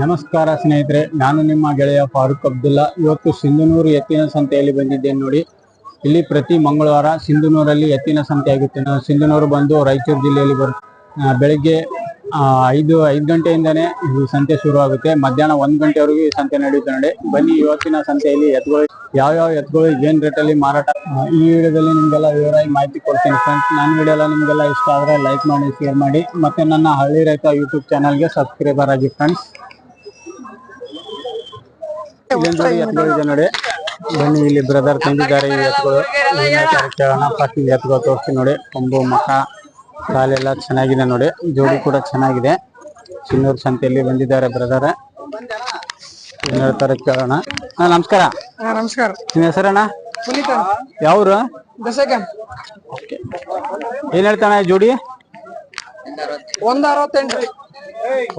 ನಮಸ್ಕಾರ ಸ್ನೇಹಿತರೆ, ನಾನು ನಿಮ್ಮ ಗೆಳೆಯ ಫಾರೂಕ್ ಅಬ್ದುಲ್ಲಾ. ಇವತ್ತು ಸಿಂಧನೂರು ಎತ್ತಿನ ಸಂತೆಯಲ್ಲಿ ಬಂದಿದ್ದೇನೆ ನೋಡಿ. ಇಲ್ಲಿ ಪ್ರತಿ ಮಂಗಳವಾರ ಸಿಂಧನೂರಲ್ಲಿ ಎತ್ತಿನ ಸಂತೆ ಆಗುತ್ತೆ. ನಾವು ಸಿಂಧನೂರು ಬಂದು ರಾಯಚೂರು ಜಿಲ್ಲೆಯಲ್ಲಿ ಬರ್ ಬೆಳಗ್ಗೆ ಐದು ಐದು ಗಂಟೆಯಿಂದನೇ ಈ ಸಂತೆ ಶುರು ಆಗುತ್ತೆ ಮಧ್ಯಾಹ್ನ ಒಂದು ಗಂಟೆವರೆಗೂ ಈ ಸಂತೆ ನಡೆಯುತ್ತೆ ನೋಡಿ. ಬನ್ನಿ, ಇವತ್ತಿನ ಸಂತೆಯಲ್ಲಿ ಎತ್ತುಗಳು, ಯಾವ್ಯಾವ ಎತ್ತುಗಳು, ಏನು ರೇಟಲ್ಲಿ ಮಾರಾಟ ಈ ವಿಡಿಯೋದಲ್ಲಿ ನಿಮಗೆಲ್ಲ ವಿವರವಾಗಿ ಮಾಹಿತಿ ಕೊಡ್ತೀನಿ ಫ್ರೆಂಡ್ಸ್ ನನ್ನ ವಿಡಿಯೋ ಎಲ್ಲ ನಿಮಗೆಲ್ಲ ಇಷ್ಟ ಆದರೆ ಲೈಕ್ ಮಾಡಿ ಶೇರ್ ಮಾಡಿ. ಮತ್ತೆ ನನ್ನ ಹಳ್ಳಿ ರೈತ ಯೂಟ್ಯೂಬ್ ಚಾನಲ್ಗೆ ಸಬ್ಸ್ಕ್ರೈಬರ್ ಆಗಿ ಫ್ರೆಂಡ್ಸ್ ಇಲ್ಲೊಂದು ಜೋಡಿ ಎತ್ತುಗಳು ಇದೆ ನೋಡಿ. ಬನ್ನಿ ಇಲ್ಲಿ ಬ್ರದರ್ ತಂದಿದ್ದಾರೆ ಈ ಎತ್ತುಗಳು ಕೇಳೋಣ ಫಸ್ಟ್ ಈ ಎತ್ತುಗಳು ತೋರಿಸ್ತೀನಿ ನೋಡಿ. ಕೊಂಬು ಮಖ ಕಾಲೆಲ್ಲ ಚೆನ್ನಾಗಿದೆ ನೋಡಿ. ಜೋಡಿ ಕೂಡ ಚೆನ್ನಾಗಿದೆ. ಚಿನ್ನೂರು ಸಂತೆಯಲ್ಲಿ ಬಂದಿದ್ದಾರೆ ಬ್ರದರ್ ಏನ್ ಹೇಳ್ತಾರೆ ಕೇಳೋಣ. ನಮಸ್ಕಾರ. ನಮಸ್ಕಾರ. ನಿಮ್ಮ ಹೆಸರಣ್ಣ? ಪುನೀತ್ ಯಾವ್ರು? ಏನ್ ಹೇಳ್ತಾನೆ ಈ ಜೋಡಿ? ಒಂದ್ ಅರವತ್ತೆಂಟು.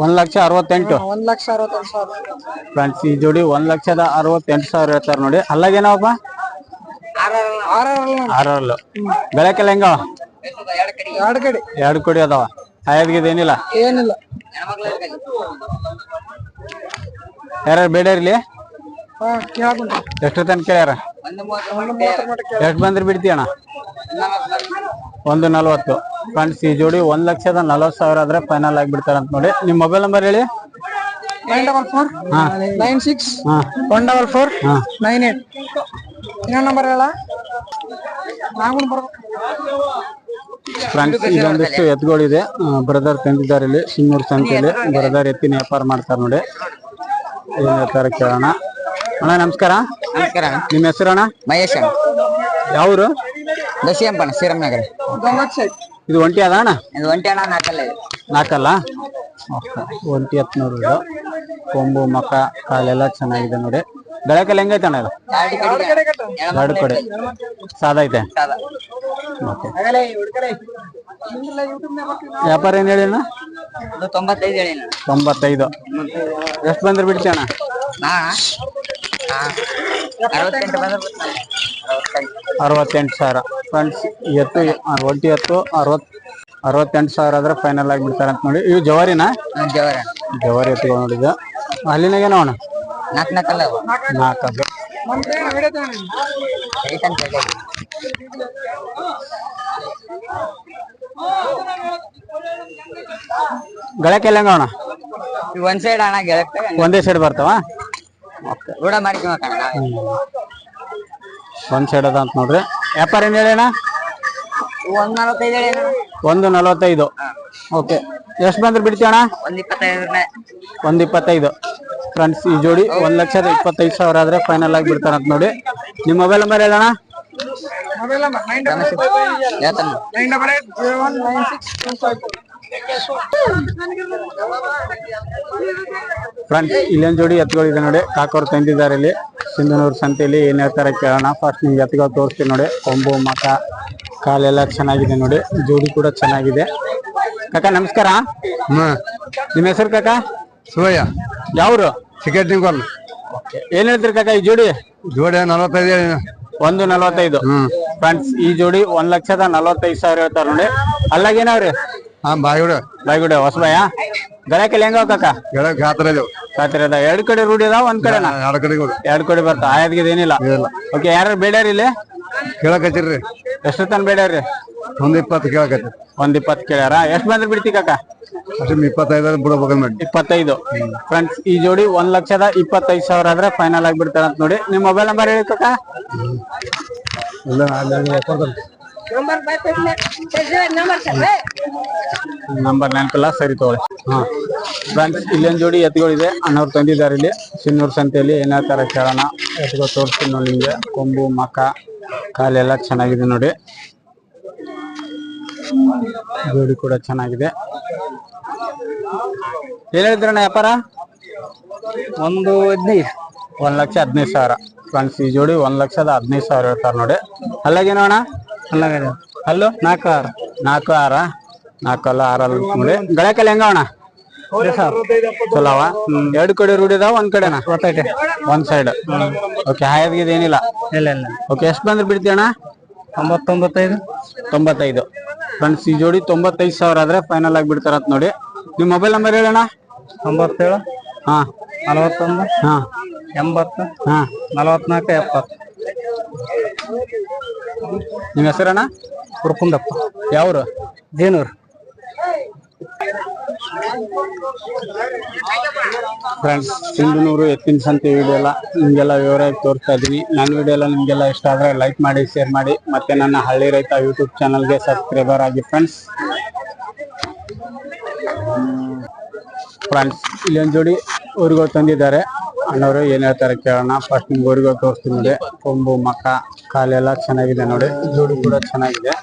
ಒಂದ್ ಲಕ್ಷ ಅರವತ್ತೆಂಟು. ಒಂದ್ ಲಕ್ಷ ಅರವತ್ತೆಂಟು ಸಾವಿರ ಫ್ರೆಂಡ್ಸ್ ಈ ಜೋಡಿ ಒಂದ್ ಲಕ್ಷದ ಅರವತ್ತೆಂಟು ಸಾವಿರ ಹೇಳ್ತಾರೆ ನೋಡಿ. ಅಲ್ಲಾಗೇನಪ್ಪ ಆರಲ್ಲ ಬೆಳಕೆಲ್ಲ ಹೆಂಗ ಎರಡು ಕಡೆ. ಎರಡು ಕೊಡಿ ಅದಾವ. ಏನಿಲ್ಲ? ಏನಿಲ್ಲ. ಯಾರ್ಯಾರು ಬೇಡ ಇರ್ಲಿ? ಎಷ್ಟು ತನಕ ಕೇಳ್ಯಾರ? ಎಷ್ಟು ಬಂದ್ರೆ ಬಿಡ್ತೀಯಣ್ಣ ಒಂದು ನಲ್ವತ್ತು. ಫ್ರೆಂಡ್ಸ್ ಈ ಜೋಡಿ ಒಂದ್ ಲಕ್ಷದ ನಲ್ವತ್ತು ಸಾವಿರ ಆದ್ರೆ ಫೈನಲ್ ಆಗಿ ಬಿಡ್ತಾರ ಅಂತ ನೋಡಿ. ನಿಮ್ ಮೊಬೈಲ್ ನಂಬರ್ ಹೇಳಿ. Nine double four nine six ಹಾ. ಒನ್ ಡಬಲ್ ಫೋರ್ ಹಾ. ನೈನ್ ಏಟ್ ಇನ್ನೊಂದು ನಂಬರ್ ಹೇಳ? ನಾವು ಬರ್ಬೇಕು ಫ್ರೆಂಡ್ಸ್ ಇದೊಂದಿಷ್ಟು ಎತ್ತುಗಳಿದೆ ಬ್ರದರ್ ತಂದಿದ್ದಾರೆ ಇಲ್ಲಿ. ಸಿಂಗೂರ್ ಸಂತೆಯಲ್ಲಿ. ಬ್ರದರ್ ಎತ್ತಿನ ವ್ಯಾಪಾರ ಮಾಡ್ತಾರೆ ನೋಡಿ. ಏನ್ ಹೇಳ್ತಾರೆ ಕೇಳೋಣ. ಅಣ್ಣ ನಮಸ್ಕಾರ. ನಮಸ್ಕಾರ. ನಿಮ್ಮ ಹೆಸರಣ್ಣ ಮಹೇಶ್ ಅಣ್ಣ. ಯಾವ್ರು? ದಶಿಯಂಪಣ್ಣ ಶ್ರೀರಾಮ್ನಗರ ಗಂಗಟ್ ನಗರ. ಇದು ಒಂಟಿ ಅದ ಅಣ್ಣ? ಇದು ಒಂಟಿ ಅಣ್ಣ ನಾಲ್ಕಲ್ಲ ಇದೆ. ನಾಲ್ಕಲ್ಲ ಒಂಟಿ ಹತ್ನೂರು ಇದು. ಕೊಂಬು ಮಕ ಕಾಲೆಲ್ಲ ಚೆನ್ನಾಗಿದೆ ನೋಡಿ. ಬೆಳಕಲ್ಲಿ ಹೆಂಗೈತೆ ಅಣ್ಣ ಇದು? ಎರಡು ಕಡೆ ಸಾದ ಐತೆ? ವ್ಯಾಪಾರ ಏನ್ ಹೇಳಿ ಅಣ್ಣ? ತೊಂಬತ್ತೈದು ಹೇಳಿ ತೊಂಬತ್ತೈದು. ಎಷ್ಟು ಬಂದ್ರೆ ಬಿಡ್ತೀಯ ಅಣ್ಣ. ಅರವತ್ತೆಂಟು ಸಾವಿರ. ಫ್ರೆಂಡ್ಸ್ ಎತ್ತು ಒಂಟಿ ಎತ್ತು ಅರವತ್ ಅರವತ್ತೆಂಟು ಸಾವಿರ ಆದ್ರೆ ಫೈನಲ್ ಆಗಿ ಬಿಡ್ತಾರೆ ಅಂತ ನೋಡಿ. ಇವು ಜವಾರಿನ? ಜವಾರಿ. ಜವರ ಎತ್ತುಗಳು ನೋಡಿದ ಅಲ್ಲಿನಾಗೇನ ಅಣ್ಣ? ನಾಲ್ಕು ನಾಲ್ಕಲ್ಲ ಅವು. ನಾಲ್ಕದು ಐತಂತ ಅವಣ ಒಂದ್ ಸೈಡ್ ಅಣ್ಣ ಗೆಳಕ್ಕೆ ಒಂದೇ ಸೈಡ್ ಬರ್ತಾವ? ರೂಢ ನಾವೇ. ಒಂದ್ ಸೈಡ್ ಅದ ಅಂತ ನೋಡ್ರಿ. ವ್ಯಾಪಾರ ಏನ್ ಹೇಳಿ ಅಣ್ಣ ಒಂದ್ ನಲವತ್ತೈದು ಹೇಳಿ ಅಣ್ಣ. ಒಂದು ನಲವತ್ತೈದು. ಓಕೆ. ಎಷ್ಟು ಬಂದ್ರೆ ಬಿಡ್ತೀವಿ ಅಣ್ಣ? ಒಂದ್ ಒಂದ್ ಇಪ್ಪತ್ತೈದು. ಫ್ರೆಂಡ್ಸ್ ಈ ಜೋಡಿ ಒಂದ್ ಲಕ್ಷದ ಇಪ್ಪತ್ತೈದು ಸಾವಿರ ಆದ್ರೆ ಫೈನಲ್ ಆಗಿ ಬಿಡ್ತಾರಂತ ನೋಡಿ. ನಿಮ್ಮ ಮೊಬೈಲ್ ನಂಬರ್ ಹೇಳೋಣ ಮೊಬೈಲ್ ನಂಬರ್ ನೈನ್ ಡಬಲ್ ಹೇಳ್ತಾನೆ nine double eight zero one nine six two five friends ಇಲ್ಲೊಂದು ಜೋಡಿ ಎತ್ತುಗಳಿದೆ ನೋಡಿ. ಕಾಕೋರು ತಂದಿದ್ದಾರೆ ಇಲ್ಲಿ. ಸಿಂಧನೂರು ಸಂತೆಯಲ್ಲಿ ಏನ್ ಹೇಳ್ತಾರೆ ಕೇಳೋಣ. ಫಸ್ಟ್ ನಿಮ್ಗೆ ಎತ್ತುಗಳು ತೋರಿಸ್ತೀನಿ ನೋಡಿ. ಕೊಂಬು ಮಕ ಕಾಲೆಲ್ಲ ಚೆನ್ನಾಗಿದೆ ನೋಡಿ. ಜೋಡಿ ಕೂಡ ಚೆನ್ನಾಗಿದೆ. ಕಾಕ ನಮಸ್ಕಾರ. ನಿಮ್ಮ ಹೆಸರು ಕಾಕ? ಶಿವಯ್ಯ ಯಾವ್ರು? ಟಿಕೆಟ್ ನಿಂಕೊಲ್ಲ ಏನ್ ಹೇಳ್ತೀರಿ ಕಾಕ ಈ ಜೋಡಿ? ಜೋಡಿ ನಲವತ್ತೈದು ಒಂದು ನಲವತ್ತೈದು. ಫ್ರೆಂಡ್ಸ್ ಈ ಜೋಡಿ ಒಂದ್ ಲಕ್ಷದ ನಲವತ್ತೈದು ಸಾವಿರ ಹೇಳ್ತಾರೆ ನೋಡಿ. ಅಲ್ಲಾಗೇನವ್ರಿ ಹಾ ಬಾಯಿಗುಡ ಬಾಯ್ಗುಡೆ ಹೊಸಬಾಯ ಗಳಕ್ಕೆಲ್ಲ ಹೆಂಗ ಕಾಕ ಗೆಳಕ್ ಹತ್ರ ಇದೇವು. ರಾತ್ರಿ ಅದ ಎರಡು ಕಡೆ ರೂಢಿ ಅದಾವ ಒಂದ್ ಕಡೆನಾ? ಎರಡು ಕಡೆ ಎರಡು ಎರಡ್ ಕಡೆ ಬರ್ತಾ ಆಯದ್ಗಿದ ಏನಿಲ್ಲ? ಓಕೆ ಯಾರು ಬೇಡ್ಯಾರ ಇಲ್ಲಿ? ಕೇಳಕ್ ಹಚ್ಚಿರ್ರಿ. ಎಷ್ಟು ತನ ಬೇಡ್ಯಾರ್ರಿ ಒಂದ್ ಇಪ್ಪತ್ತು ಕೇಳಕ್ ಹಚ್ಚಿರಿ ಒಂದ್ ಇಪ್ಪತ್ತು ಕೇಳ್ಯಾರ. ಎಷ್ಟ್ ಬಂದ್ರೆ ಬಿಡ್ತಿ ಕಾಕ? ಅಷ್ಟು ಇಪ್ಪತ್ತೈದು ಬಿಡ್ಬೇಕಂದ್ ಮಾಡಿ ಇಪ್ಪತ್ತೈದು. ಫ್ರೆಂಡ್ಸ್ ಈ ಜೋಡಿ ಒಂದ್ ಲಕ್ಷದ ಇಪ್ಪತ್ತೈದು ಸಾವಿರ ಆದ್ರೆ ಫೈನಲ್ ಆಗಿ ಬಿಡ್ತಾರ ಅಂತ ನೋಡಿ. ನಿಮ್ ಮೊಬೈಲ್ ನಂಬರ್ ಹೇಳಿ ಕಾಕ. ಇಲ್ಲ ಅಲ್ಲಿ. ನಂಬರ್ ನೆನಪಿಲ್ಲ? ಸರಿ ತಗೊಳ್ಳಿ. ಹಾ. ಫ್ರೆಂಡ್ಸ್ ಇಲ್ಲೊಂದು ಜೋಡಿ ಎತ್ತುಗಳಿದೆ. ಅಣ್ಣವ್ರು ತಂದಿದ್ದಾರೆ ಇಲ್ಲಿ. ಸಿನ್ನೂರು ಸಂತೆಯಲ್ಲಿ ಏನೋ ಥರ ಕೇಳೋಣ? ಎತ್ತುಗಳು ತೋರಿಸ್ತೀನಿ ನೋಡಿ ನಿಮ್ಗೆ. ಕೊಂಬು ಮಕ ಕಾಲೆಲ್ಲ ಚೆನ್ನಾಗಿದೆ ನೋಡಿ. ಜೋಡಿ ಕೂಡ ಚೆನ್ನಾಗಿದೆ. ಏನ್ ಹೇಳಿದ್ರಣ್ಣ ವ್ಯಾಪಾರ? ಒಂದು ಹದಿನೈದು. ಒಂದು ಲಕ್ಷ ಹದಿನೈದು ಸಾವಿರ. ಫ್ರೆಂಡ್ಸ್ ಈ ಜೋಡಿ ಒಂದು ಲಕ್ಷದ ಹದಿನೈದು ಸಾವಿರ ಹೇಳ್ತಾರೆ ನೋಡಿ. ಅಲ್ಲಾಗೇನೋಣ ಅಣ್ಣ? ಅಲ್ಲಾಗ ಅಲ್ಲೋ ನಾಲ್ಕು ಆರು. ನಾಲ್ಕು ಆರ? ನಾಲ್ಕು ಅಲ್ಲ ಆರಲ್ಲ ನೋಡಿ ಗಳಕಲ್ಲಿ ಹೆಂಗ ಅಣ್ಣ? ಚಲೋ ಅವ? ಎರಡು ಕಡೆ ರೂಢಿ ಒಂದ್ ಕಡೆನಾ? ಗೊತ್ತೈತೆ ಒಂದ್ ಸೈಡ್ ಓಕೆ ಹಾಯದ್ಗಿದ ಏನಿಲ್ಲ? ಇಲ್ಲ ಇಲ್ಲ. ಓಕೆ ಎಷ್ಟು ಬಂದ್ರೆ ಬಿಡ್ತಿ ಅಣ್ಣ? ತೊಂಬತ್ತೊಂಬತ್ತೈದು. ತೊಂಬತ್ತೈದು. ಫ್ರೆಂಡ್ಸ್ ಈ ಜೋಡಿ ತೊಂಬತ್ತೈದು ಸಾವಿರ ಆದ್ರೆ ಫೈನಲ್ ಆಗಿ ಬಿಡ್ತಾರಂತ ನೋಡಿ. ನಿಮ್ಮ ಮೊಬೈಲ್ ನಂಬರ್ ಹೇಳಣ್ಣ ತೊಂಬತ್ತೇಳು. ಹಾ. ನಲವತ್ತೊಂದು. ಹಾ. ಎಂಬತ್ತು. ಹಾ. ನಲವತ್ನಾಲ್ಕು ಎಪ್ಪತ್ತು. ನಿಮ್ಮ ಹೆಸರಣ್ಣ? ಕುರ್ಕುಂದಪ್ಪ ಯಾವ್ರು? ದೇನೂರು ಫ್ರೆಂಡ್ಸ್ ಸಿಂಧನೂರು ಎತ್ತಿನ ಸಂತೆ ವಿಡಿಯೋ ಎಲ್ಲ ನಿಮಗೆಲ್ಲ ವಿವರವಾಗಿ ತೋರಿಸ್ತಾ ಇದ್ದೀನಿ. ನನ್ನ ವಿಡಿಯೋ ಎಲ್ಲ ನಿಮಗೆಲ್ಲ ಇಷ್ಟ ಆದ್ರೆ ಲೈಕ್ ಮಾಡಿ ಶೇರ್ ಮಾಡಿ, ಮತ್ತೆ ನನ್ನ ಹಳ್ಳಿ ರೈತ ಯೂಟ್ಯೂಬ್ ಚಾನಲ್ಗೆ ಸಬ್ಸ್ಕ್ರೈಬರ್ ಆಗಿ ಫ್ರೆಂಡ್ಸ್ ಫ್ರೆಂಡ್ಸ್ ಇಲ್ಲಿ ಒಂದು ಜೋಡಿ ಊರಿಗಳು ತಂದಿದ್ದಾರೆ. ಅಣ್ಣವರು ಏನ್ ಹೇಳ್ತಾರೆ ಕೇಳೋಣ. ಫಸ್ಟ್ ನಿಮ್ಗೆ ಹೋಗಿ ತೋರಿಸ್ತೀನಿ ನೋಡಿ. ಕೊಂಬು ಮಕ್ಕ ಕಾಲೆಲ್ಲ ಚೆನ್ನಾಗಿದೆ ನೋಡಿ. ಜೋಡಿ ಕೂಡ ಚೆನ್ನಾಗಿದೆ.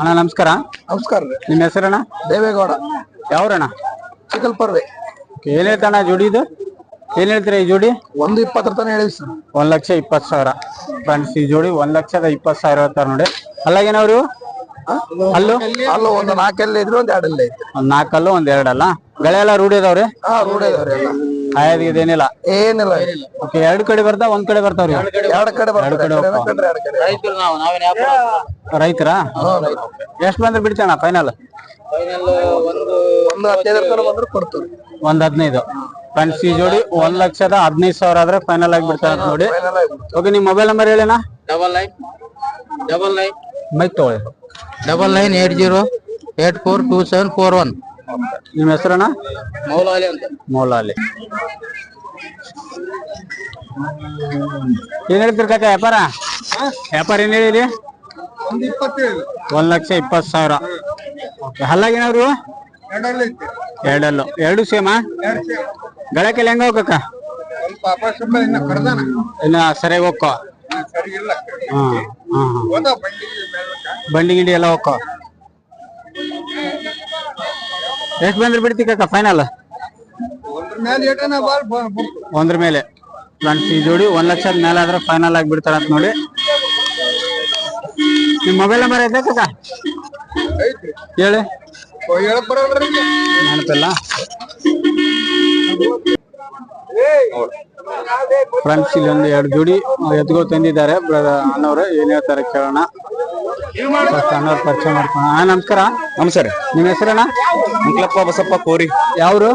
ಅಣ್ಣ ನಮಸ್ಕಾರ. ನಮಸ್ಕಾರ ರೀ. ನಿಮ್ಮ ಹೆಸರಣ್ಣ? ದೇವೇಗೌಡ. ಯಾವ್ರಣ್ಣ? ಚಿಕ್ಕಲ್ಪರ್ವೆ. ಏನ್ ಹೇಳ್ತಾಣ ಜೋಡಿ ಇದು? ಏನ್ ಹೇಳ್ತೀರಾ ಈ ಜೋಡಿ? ಒಂದು ಇಪ್ಪತ್ತರ ತನಕ ಹೇಳಿ ಸರ್. ಒಂದ್ ಲಕ್ಷ ಇಪ್ಪತ್ತು ಸಾವಿರ. ಫ್ರೆಂಡ್ಸ್ ಈ ಜೋಡಿ ಒಂದ್ ಲಕ್ಷದ ಇಪ್ಪತ್ತು ಸಾವಿರ ಹೇಳ್ತಾರ ನೋಡಿ. ಅಲ್ಲಾಗೇನವ್ರು? ಅಲ್ಲು? ಅಲ್ಲೂ ಒಂದು ನಾಲ್ಕಲ್ಲಿ ಇದ್ರು ಒಂದ್ ಎರಡಲ್ಲ. ಒಂದ್ ನಾಲ್ಕಲ್ಲು ಒಂದ್ ಎರಡಲ್ಲ? ಗಳೆ ಎಲ್ಲ ರೂಢಿ ಹಾ ಇದಾವ್ರಿ ಎಲ್ಲ. ಆಯದ್ ಇದೇನಿಲ್ಲ ಏನಿಲ್ಲ. ಓಕೆ ಎರಡು ಕಡೆ ಬರ್ತಾವ ಒಂದ್ ಕಡೆ ಬರ್ತಾವ್ರಿ? ಎರಡು ಕಡೆ ಎರಡು ಕಡೆ ಬರ್ತಾರೆ. ಹೋಗ್ತಾವ. ಕಂಡ್ರೆ ಎರಡು ಕಡೆ. ರೈತರಾ ಹಾ, ರೈತ. ಎಷ್ಟ್ ಬಂದ್ರೆ ಬಿಡ್ತಾನ ಫೈನಲ್ ಒಂದು ಬಂದ್ರೆ ಕೊಡ್ತೀವಿ. ಒಂದ್ ಹದಿನೈದು. ಫ್ರೆಂಡ್ಸ್ ಈ ಜೋಡಿ ಒಂದ್ ಲಕ್ಷದ ಹದಿನೈದು ಸಾವಿರ ಆದ್ರೆ ಫೈನಲ್ ಆಗಿ ಬಿಡ್ತಾರ ನೋಡಿ. ಫೈನಲ್ ಓಕೆ ನಿಮ್ mobile number ಹೇಳಿನಾ double nine double nine mike ತಗೊಳ್ಳಿ double nine eight zero eight four two seven four one ನಿಮ್ಮ ಹೆಸರಣ್ಣ? ಮೌಲಾಲಿ ಅಂತ. ಮೌಲಾಲಿ. ಏನ್ ಹೇಳ್ತೀರಿ ಕಾಕ ವ್ಯಾಪಾರ? ವ್ಯಾಪಾರ ಏನ್ ಹೇಳಿರಿ ಒಂದು ಲಕ್ಷ ಇಪ್ಪತ್ತು ಸಾವಿರ. ಹಲ್ಲಾಗಿನವ್ರು ಎರಡಲ್ಲ. ಎರಡು ಸೇಮಾ? ಗಳಕ್ಕೆಲ್ಲ ಹೆಂಗ ಹೋಗಕ್ಕ ಇನ್ನ ಸರಿಯಾಗಿ ಹೋಗ್ಕೋ. ಬಂಡಿ ಗಿಂಡಿ ಎಲ್ಲ ಹೋಗ ಎಷ್ಟು ಬಂದ್ರೆ ಬಿಡ್ತಿ ಕಾಕ ಫೈನಲ್ ಒಂದ್ರ ಮೇಲೆ. ಈ ಜೋಡಿ ಒಂದ್ ಲಕ್ಷದ ಮೇಲೆ ಆದ್ರೆ ಫೈನಲ್ ಆಗಿ ಬಿಡ್ತಾರ ಅಂತ ನೋಡಿ. ನಿಮ್ ಮೊಬೈಲ್ ನಂಬರ್ ಐತೆ ಕಾಕ? ಹೇಳಿ. ನೆನಪಿಲ್ಲ? ಫ್ರೆಂಡ್ಸ್ ಇಲ್ಲಿ ಒಂದು ಎರಡು ಜೋಡಿ ಎತ್ತುಗಳು ತಂದಿದ್ದಾರೆ. ಅಣ್ಣವ್ರು ಏನ್ ಹೇಳ್ತಾರೆ ಕೇಳೋಣ. ಅಣ್ಣವ್ರ ಪರಿಚಯ ಮಾಡ್ಕೋಣ ಹಾ ನಮಸ್ಕಾರ. ನಮಸ್ಕಾರ ನಿಮ್ಮ ಹೆಸರಣ್ಣ? ಅಂಕ್ಲಪ್ಪ ಬಸಪ್ಪ ಕೋರಿ. ಯಾವ್ರು?